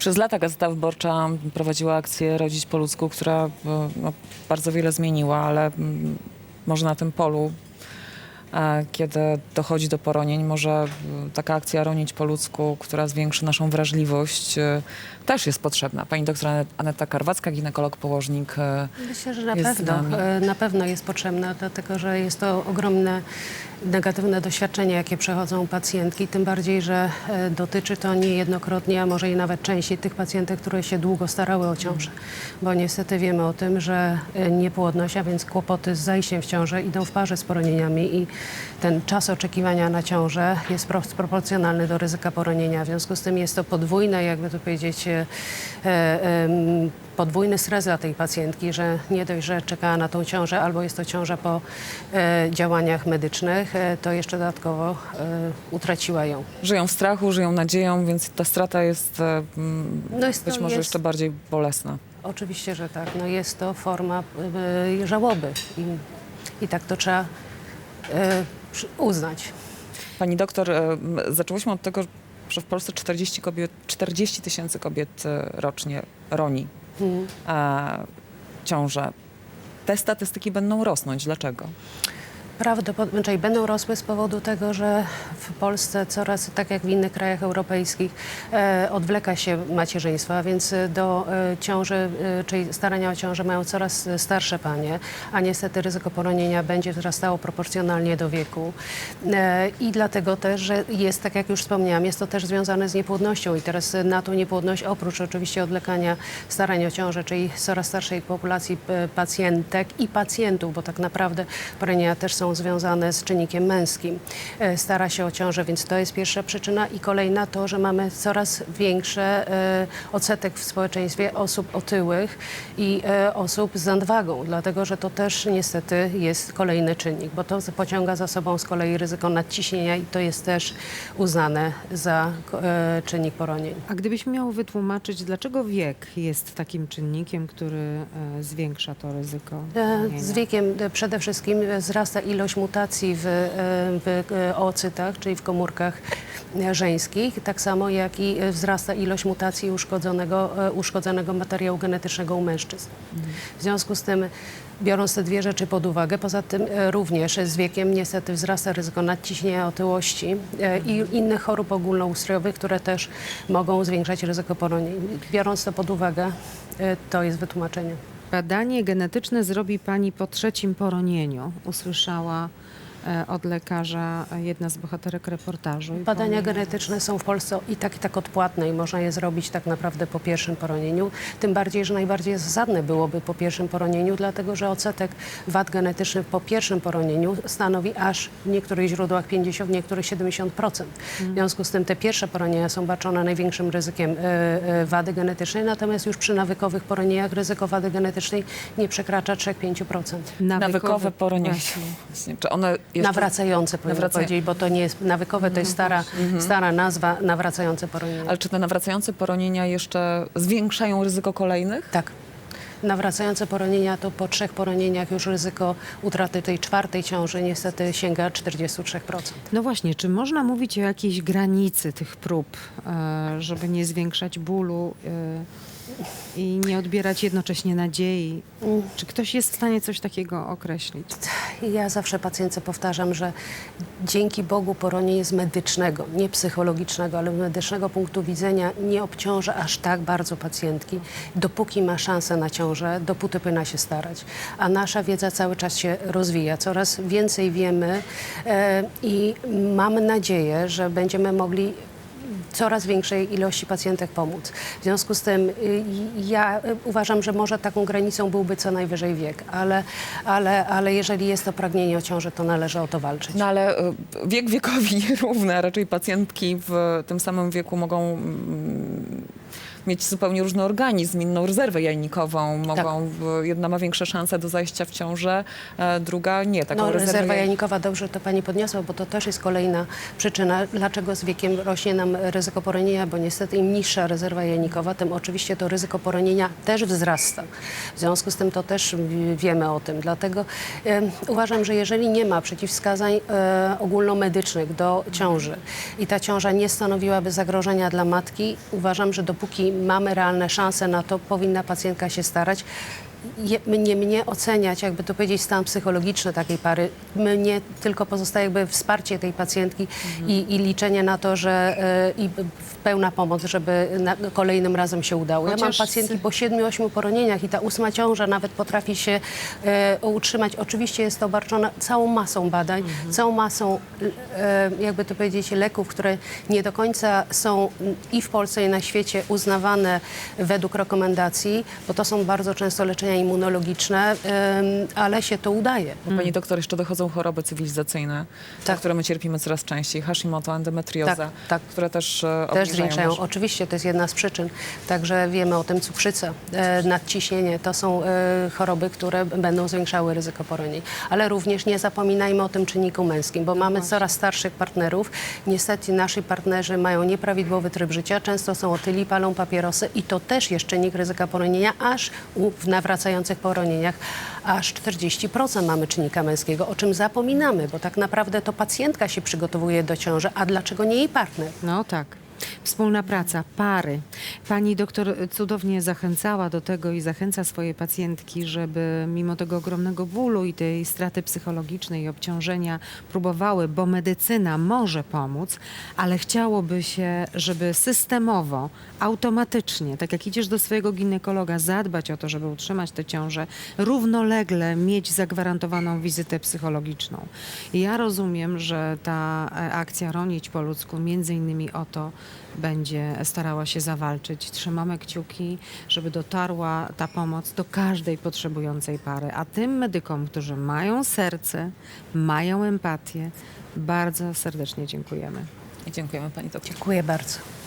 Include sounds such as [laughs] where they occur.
Przez lata Gazeta Wyborcza prowadziła akcję Rodzić po ludzku, która e, no, bardzo wiele zmieniła, ale mm, może na tym polu, kiedy dochodzi do poronień, może taka akcja Ronić po ludzku, która zwiększy naszą wrażliwość, e, też jest potrzebna. Pani doktor Anet- Aneta Karwacka, ginekolog, położnik. e, Myślę, że na pewno, e, na pewno jest potrzebna, dlatego że jest to ogromne negatywne doświadczenie, jakie przechodzą pacjentki, tym bardziej, że dotyczy to niejednokrotnie, a może i nawet częściej tych pacjentek, które się długo starały o ciążę, bo niestety wiemy o tym, że niepłodność, a więc kłopoty z zajściem w ciążę idą w parze z poronieniami i ten czas oczekiwania na ciążę jest pro- proporcjonalny do ryzyka poronienia. W związku z tym jest to podwójne, jakby to powiedzieć, e, podwójny stres dla tej pacjentki, że nie dość, że czekała na tą ciążę, albo jest to ciąża po e, działaniach medycznych, e, to jeszcze dodatkowo utraciła ją. Żyją w strachu, żyją nadzieją, więc ta strata jest No jest być to- może jest- jeszcze bardziej bolesna. Oczywiście, że tak. No jest to forma żałoby i, i tak to trzeba uznać. Pani doktor, e, zaczęłyśmy od tego, że w Polsce 40 kobiet, 40 tysięcy kobiet e, rocznie roni Mhm. e, ciążę. Te statystyki będą rosnąć. Dlaczego? Prawdopodobnie czyli będą rosły z powodu tego, że w Polsce coraz, tak jak w innych krajach europejskich, e, odwleka się macierzyństwo, a więc e, do e, ciąży, e, czyli starania o ciążę mają coraz e, starsze panie, a niestety ryzyko poronienia będzie wzrastało proporcjonalnie do wieku. E, I dlatego też, że jest, tak jak już wspomniałam, jest to też związane z niepłodnością i teraz e, na tą niepłodność, oprócz oczywiście odwlekania starań o ciążę, czyli coraz starszej populacji pacjentek i pacjentów, bo tak naprawdę poronienia też są związane z czynnikiem męskim, e, stara się o ciążę, więc to jest pierwsza przyczyna i kolejna to, że mamy coraz większy odsetek w społeczeństwie osób otyłych i e, osób z nadwagą, dlatego że to też niestety jest kolejny czynnik, bo to pociąga za sobą z kolei ryzyko nadciśnienia i to jest też uznane za e, czynnik poronień. A gdybyś miał wytłumaczyć, dlaczego wiek jest takim czynnikiem, który e, zwiększa to ryzyko? E, poronienia? Z wiekiem e, przede wszystkim e, wzrasta ilość mutacji w, w oocytach, czyli w komórkach żeńskich, tak samo jak i wzrasta ilość mutacji uszkodzonego, e, uszkodzonego materiału genetycznego u mężczyzn. W związku z tym, biorąc te dwie rzeczy pod uwagę, poza tym e, również z wiekiem niestety wzrasta ryzyko nadciśnienia, otyłości e, i innych chorób ogólnoustrojowych, które też mogą zwiększać ryzyko poronień. Biorąc to pod uwagę, to jest wytłumaczenie. Badanie genetyczne zrobi pani po trzecim poronieniu, usłyszała od lekarza e, jedna z bohaterek reportażu. Badania genetyczne są w Polsce i tak i tak odpłatne i można je zrobić tak naprawdę po pierwszym poronieniu. Tym bardziej, że najbardziej zasadne byłoby po pierwszym poronieniu, dlatego że odsetek wad genetycznych po pierwszym poronieniu stanowi aż w niektórych źródłach 50, w niektórych 70%. W związku z tym te pierwsze poronienia są baczone największym ryzykiem e, e, wady genetycznej, natomiast już przy nawykowych poronieniach ryzyko wady genetycznej nie przekracza 3-5%. Nawykowe. Właśnie. Czy one jeszcze... Nawracające, powinno Nawracają- powiedzieć, bo to nie jest nawykowe, to jest stara, stara nazwa, nawracające poronienie. Ale czy te nawracające poronienia jeszcze zwiększają ryzyko kolejnych? Tak. Nawracające poronienia to po trzech poronieniach już ryzyko utraty tej czwartej ciąży niestety sięga 43%. No właśnie, czy można mówić o jakiejś granicy tych prób, e, żeby nie zwiększać bólu e, i nie odbierać jednocześnie nadziei? Czy ktoś jest w stanie coś takiego określić? Ja zawsze pacjentce powtarzam, że dzięki Bogu poronienie z medycznego, nie psychologicznego, ale medycznego punktu widzenia nie obciąża aż tak bardzo pacjentki. Dopóki ma szansę na ciążę, dopóty powinna się starać. A nasza wiedza cały czas się rozwija. Coraz więcej wiemy e, i mam nadzieję, że będziemy mogli coraz większej ilości pacjentek pomóc. W związku z tym y, ja y, uważam, że może taką granicą byłby co najwyżej wiek, ale, ale, ale jeżeli jest to pragnienie o ciąży, to należy o to walczyć. No ale y, wiek wiekowi [laughs] równy, a raczej pacjentki w tym samym wieku mogą mm, mieć zupełnie różny organizm, inną rezerwę jajnikową. Mogą, w- jedna ma większe szanse do zajścia w ciążę, e, druga nie. Taką No, rezerwę rezerwa jaj- jajnikowa, dobrze to Pani podniosła, bo to też jest kolejna przyczyna, dlaczego z wiekiem rośnie nam ryzyko poronienia, bo niestety im niższa rezerwa jajnikowa, tym oczywiście to ryzyko poronienia też wzrasta. W związku z tym to też wiemy o tym. Dlatego em, uważam, że jeżeli nie ma przeciwwskazań e, ogólnomedycznych do ciąży i ta ciąża nie stanowiłaby zagrożenia dla matki, uważam, że dopóki mamy realne szanse na to, powinna pacjentka się starać. Je, nie mnie oceniać, jakby to powiedzieć, stan psychologiczny takiej pary. Mnie tylko pozostaje jakby wsparcie tej pacjentki i, i liczenie na to, że e, i pełna pomoc, żeby na, kolejnym razem się udało. ja mam Chociaż pacjentki po siedmiu, ośmiu poronieniach i ta ósma ciąża nawet potrafi się e, utrzymać. Oczywiście jest to obarczone całą masą badań, całą masą, e, jakby to powiedzieć, leków, które nie do końca są i w Polsce, i na świecie uznawane według rekomendacji, bo to są bardzo często leczenia immunologiczne, em, ale się to udaje. Pani doktor, jeszcze dochodzą choroby cywilizacyjne, Tak. które my cierpimy coraz częściej. Hashimoto, endometrioza, Tak, tak. które też e, Też zwiększają. nasz- Oczywiście to jest jedna z przyczyn. Także wiemy o tym cukrzycę, e, nadciśnienie. To są e, choroby, które będą zwiększały ryzyko poronień. Ale również nie zapominajmy o tym czynniku męskim, bo mamy coraz starszych partnerów. Niestety nasi partnerzy mają nieprawidłowy tryb życia, często są otyli, palą papierosy i to też jest czynnik ryzyka poronienia, aż u, w nawracających poronieniach aż 40% mamy czynnika męskiego, o czym zapominamy, bo tak naprawdę to pacjentka się przygotowuje do ciąży, a dlaczego nie jej partner? No tak. Wspólna praca, pary. Pani doktor cudownie zachęcała do tego i zachęca swoje pacjentki, żeby mimo tego ogromnego bólu i tej straty psychologicznej i obciążenia próbowały, bo medycyna może pomóc, ale chciałoby się, żeby systemowo, automatycznie, tak jak idziesz do swojego ginekologa, zadbać o to, żeby utrzymać tę ciążę, równolegle mieć zagwarantowaną wizytę psychologiczną. I ja rozumiem, że ta e, akcja Ronić po ludzku między innymi o to będzie starała się zawalczyć. Trzymamy kciuki, żeby dotarła ta pomoc do każdej potrzebującej pary. A tym medykom, którzy mają serce, mają empatię, bardzo serdecznie dziękujemy. I dziękujemy Pani doktor. Dziękuję bardzo.